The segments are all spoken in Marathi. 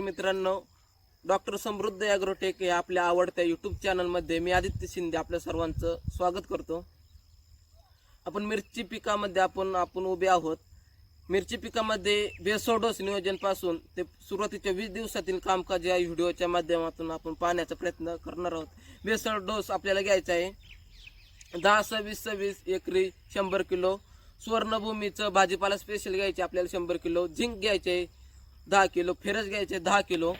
मित्रांनो डॉक्टर समृद्ध ॲग्रोटेक या आपल्या आवडत्या यूट्यूब चॅनलमध्ये मी आदित्य शिंदे आपल्या सर्वांचं स्वागत करतो. आपण मिरची पिकामध्ये आपण आपण उभे आहोत. मिरची पिकामध्ये बेसोडोस नियोजनपासून ते सुरुवातीच्या वीस दिवसातील कामकाज या व्हिडिओच्या माध्यमातून आपण पाहण्याचा प्रयत्न करणार आहोत. बेसळ डोस आपल्याला घ्यायचा आहे. दहा सव्वीस सव्वीस एकरी शंभर किलो. सुवर्णभूमीचं भाजीपाला स्पेशल घ्यायचे आपल्याला शंभर किलो. झिंक घ्यायचे दहा किलो फेरस घ्यायचे दहा किलो.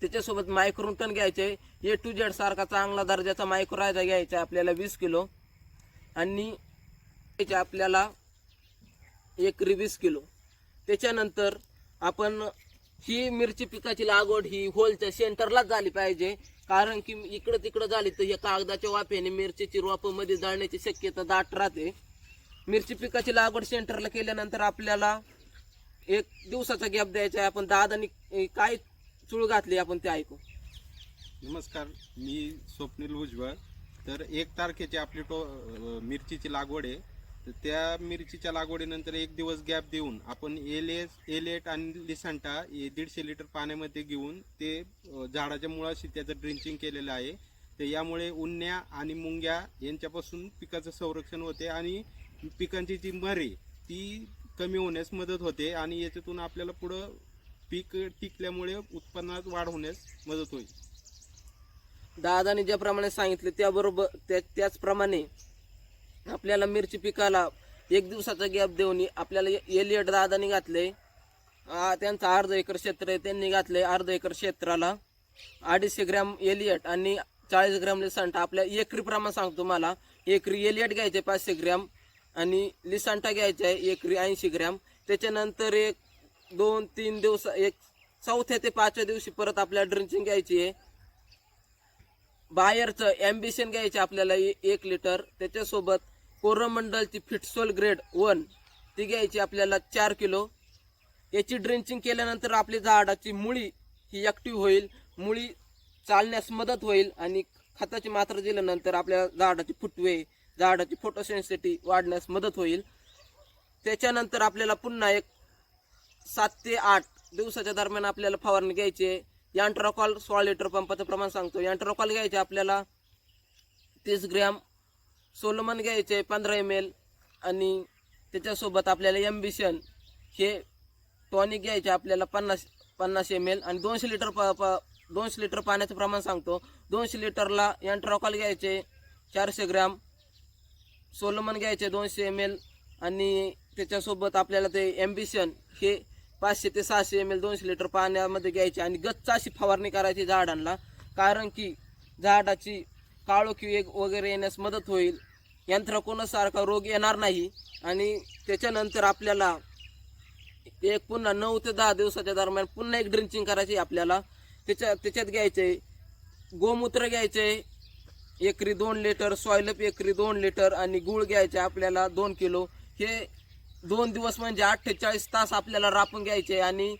त्याच्यासोबत मायक्रोटन घ्यायचे. ए टू जेड सारखा चांगला दर्जाचा मायक्रोरायझा घ्यायचा आपल्याला वीस किलो. आणि त्याचे आपल्याला एकरी वीस किलो. त्याच्यानंतर आपण ही मिरची पिकाची लागवड ही होलच्या सेंटरलाच झाली पाहिजे. कारण की इकडं तिकडं झाली तर या कागदाच्या वाफेने मिरचीची रोपं मध्ये जाळण्याची शक्यता दाट राहते. मिरची पिकाची लागवड सेंटरला केल्यानंतर आपल्याला एक दिवसाचा गॅप द्यायचा आहे. आपण दादानी काय चूळ घातली आपण ते ऐकू नमस्कार मी स्वप्नील भुजबळ तर एक तारखेची आपली टो मिरचीची लागवड आहे. तर त्या मिरचीच्या लागवडीनंतर एक दिवस गॅप देऊन आपण एलेस एलेट आणि लिसांटा हे दीडशे लिटर पाण्यामध्ये घेऊन ते झाडाच्या मुळाशी त्याचं ड्रिंचिंग केलेलं आहे. तर यामुळे उन्ह्या आणि मुंग्या यांच्यापासून पिकाचं संरक्षण होते आणि पिकांची जी मरे ती कमी होण्यास मदत होते आणि याच्यातून आपल्याला पुढं पीक टिकल्यामुळे उत्पन्नात वाढ होण्यास मदत होईल. दादाने ज्याप्रमाणे सांगितले त्याबरोबर त्या त्याचप्रमाणे आपल्याला मिरची पिकाला एक दिवसाचा गॅप देऊन आपल्याला एलियट दादाने घातले आ, त्यांचं अर्ध एकर क्षेत्र आहे त्यांनी घातले अर्ध एकर क्षेत्राला. अडीचशे ग्रॅम एलियट आणि चाळीस ग्रॅम लिसांटा आपल्या एकरी प्रमाण सांगतो मला. एकरी एलियट घ्यायचे पाचशे ग्रॅम. आणि लिसांटा घ्यायचा आहे एकरी ऐंशी ग्रॅम. त्याच्यानंतर एक दोन तीन दिवस एक चौथ्या ते पाचव्या दिवशी परत आपल्याला ड्रिंचिंग घ्यायची आहे. बाहेरचं ॲम्बिशन घ्यायचं आपल्याला ए- एक लिटर. त्याच्यासोबत कोरमंडलची फिटसोल ग्रेड वन ती घ्यायची आपल्याला चार किलो. याची ड्रिंचिंग केल्यानंतर आपली झाडाची मुळी ही ॲक्टिव्ह होईल. मुळी चालण्यास मदत होईल आणि खताची मात्रा दिल्यानंतर आपल्या झाडाची फुटवे झाडाची फोटोसेन्सिटी वाढण्यास मदत होईल. त्याच्यानंतर आपल्याला पुन्हा एक सात ते आठ दिवसाच्या दरम्यान आपल्याला फवारणी घ्यायची आहे. यांट्रोकॉल सोळा लिटर पंपाचं प्रमाण सांगतो. यांट्रोकॉल घ्यायचे आपल्याला तीस ग्रॅम. सोलोमन घ्यायचे पंधरा एम एल आणि त्याच्यासोबत आपल्याला एम्बिशन हे टॉनिक घ्यायचे आपल्याला पन्नास पन्नास एम एल आणि दोनशे लिटर प प दोनशे लिटर पाण्याचं प्रमाण सांगतो. दोनशे लिटरला यांट्रोकॉल घ्यायचे चारशे ग्रॅम. सोलोमन घ्यायचे दोनशे एम एल आणि त्याच्यासोबत आपल्याला ते एम्बिशन हे पाचशे ते सहाशे एम एल दोनशे लिटर पाण्यामध्ये घ्यायचे आणि गच्च अशी फवारणी करायची झाडांना. कारण की झाडाची काळोखी वगैरे येण्यास मदत होईल. यंत्रकोनासारखा रोग येणार नाही आणि त्याच्यानंतर आपल्याला एक पुन्हा नऊ ते दहा दिवसाच्या दरम्यान पुन्हा एक ड्रिंचिंग करायची आपल्याला. त्याच्या त्याच्यात घ्यायचे गोमूत्र घ्यायचे एकरी दोन लिटर सॉयलप एकरी दोन लिटर आणि गुळ घ्यायचे आपल्याला दोन किलो. हे दोन दिवस म्हणजे अठ्ठेचाळीस तास आपल्याला रापून घ्यायचे आणि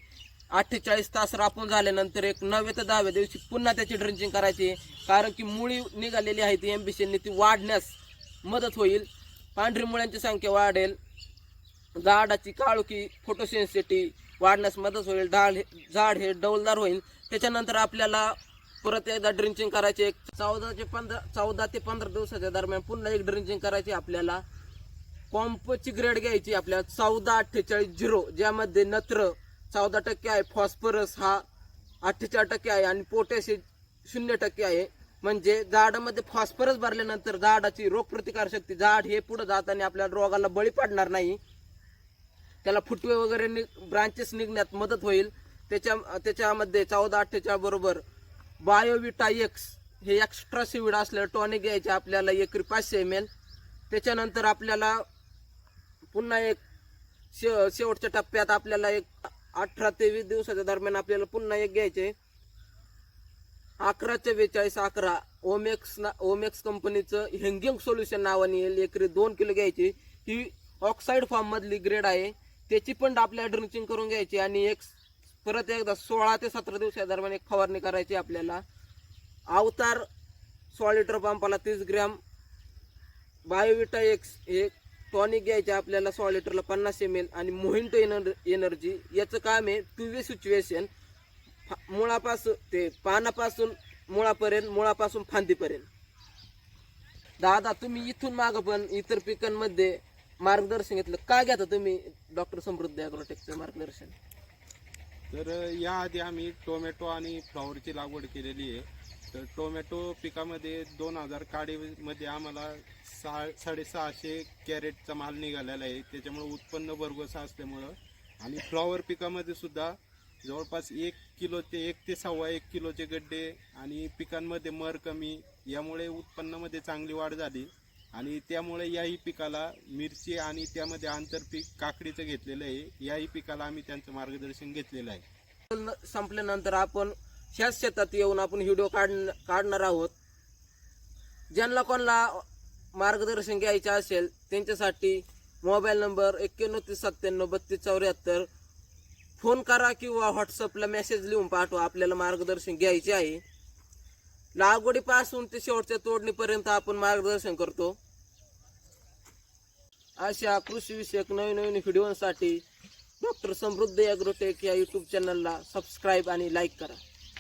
अठ्ठेचाळीस तास रापून झाल्यानंतर एक नव्हे ते दहाव्या दिवशी पुन्हा त्याची ड्रिंचिंग करायची. कारण की मुळी निघालेली आहे ती एम्बिशनने ती वाढण्यास मदत होईल. पांढरी मुळ्यांची संख्या वाढेल. झाडाची काळुकी फोटोसेन्सिटी वाढण्यास मदत होईल. डाळ हे- झाड हे डौलदार होईल. त्याच्यानंतर आपल्याला परत एकदा ड्रिंचिंग करायची एक चौदा ते पंधरा चौदा ते पंधरा दिवसाच्या दरम्यान पुन्हा एक ड्रिंचिंग करायची आपल्याला. पॉम्पची ग्रेड घ्यायची आपल्याला चौदा अठ्ठेचाळीस झिरो ज्यामध्ये नत्र चौदा टक्के आहे फॉस्फरस हा अठ्ठेचाळीस टक्के आहे आणि पोटॅश हे शून्य टक्के आहे. म्हणजे झाडामध्ये फॉस्फरस भरल्यानंतर झाडाची रोगप्रतिकार शक्ती झाड हे पुढे जाताना आपल्याला रोगाला बळी पडणार नाही. त्याला फुटवे वगैरे नि ब्रांचेस निघण्यात मदत होईल. त्याच्या त्याच्यामध्ये चौदा अठ्ठेचाळीस बरोबर बायोविटा एक्स हे एक्स्ट्रा सिविड असलं टॉनिक घ्यायचे आपल्याला एकरी पाचशे एम एल त्याच्यानंतर आपल्याला पुन्हा एक शे शेवटच्या टप्प्यात आपल्याला एक अठरा ते वीस दिवसाच्या दरम्यान आपल्याला पुन्हा एक घ्यायचे. अकरा बेचाळीस अकरा ओमेक्स ना ओमेक्स कंपनीचं हेंगिंग सोल्युशन नावाने येईल एकरी दोन किलो घ्यायची. ही ऑक्साईड फॉर्ममधली ग्रेड आहे. त्याची पण आपल्याला ड्रिंचिंग करून घ्यायची आणि एक परत एकदा सोळा ते सतरा दिवसा दरम्यान एक फवारणी करायची आपल्याला. अवतार सोळा लिटर पंपाला तीस ग्रॅम बायोविटा एक्स एक टॉनिक घ्यायचे आपल्याला सोळा लिटरला पन्नास एम एल आणि मोहिंटो एनर एनर्जी याचं काम आहे टू वे सिच्युएशन मुळापासून ते पानापासून मुळापर्यंत मुळापासून फांदीपर्यंत. दादा तुम्ही इथून मागं पण इतर पिकांमध्ये मार्गदर्शन घेतलं. का घेता तुम्ही? डॉक्टर समृद्धी अॅग्रोटेकचं मार्गदर्शन. तर याआधी आम्ही टोमॅटो आणि फ्लॉवरची लागवड केलेली आहे. तर टोमॅटो पिकामध्ये दोन हजार काडीमध्ये आम्हाला सहा साडेसहाशे कॅरेटचा माल निघालेला आहे. त्याच्यामुळे उत्पन्न भरघोस असल्यामुळं आणि फ्लॉवर पिकामध्ये सुद्धा जवळपास एक किलो ते एक ते सव्वा एक किलोचे गड्डे आणि पिकांमध्ये मर कमी यामुळे उत्पन्नामध्ये चांगली वाढ झाली. आणि त्यामुळे याही पिकाला मिरची आणि त्यामध्ये आंतरपीक काकडीचं घेतलेलं आहे. याही पिकाला आम्ही त्यांचं मार्गदर्शन घेतलेलं आहे. संपल्यानंतर आपण ह्याच शेतात येऊन आपण व्हिडिओ काढ काढणार आहोत. ज्यांना कोणाला मार्गदर्शन घ्यायचे असेल त्यांच्यासाठी मोबाईल नंबर एक्क्याण्णव तीस सत्त्याण्णव बत्तीस चौऱ्याहत्तर फोन करा किंवा व्हॉट्सअपला मेसेज लिहून पाठवा. आपल्याला मार्गदर्शन घ्यायचे आहे. लागवडीपासून ते शेवटच्या तोडणीपर्यंत आपण मार्गदर्शन करतो. अशा कृषीविषयक नवीन नवीन व्हिडिओसाठी डॉक्टर समृद्धी ॲग्रोटेक या यूट्यूब चॅनलला सबस्क्राईब आणि लाईक करा.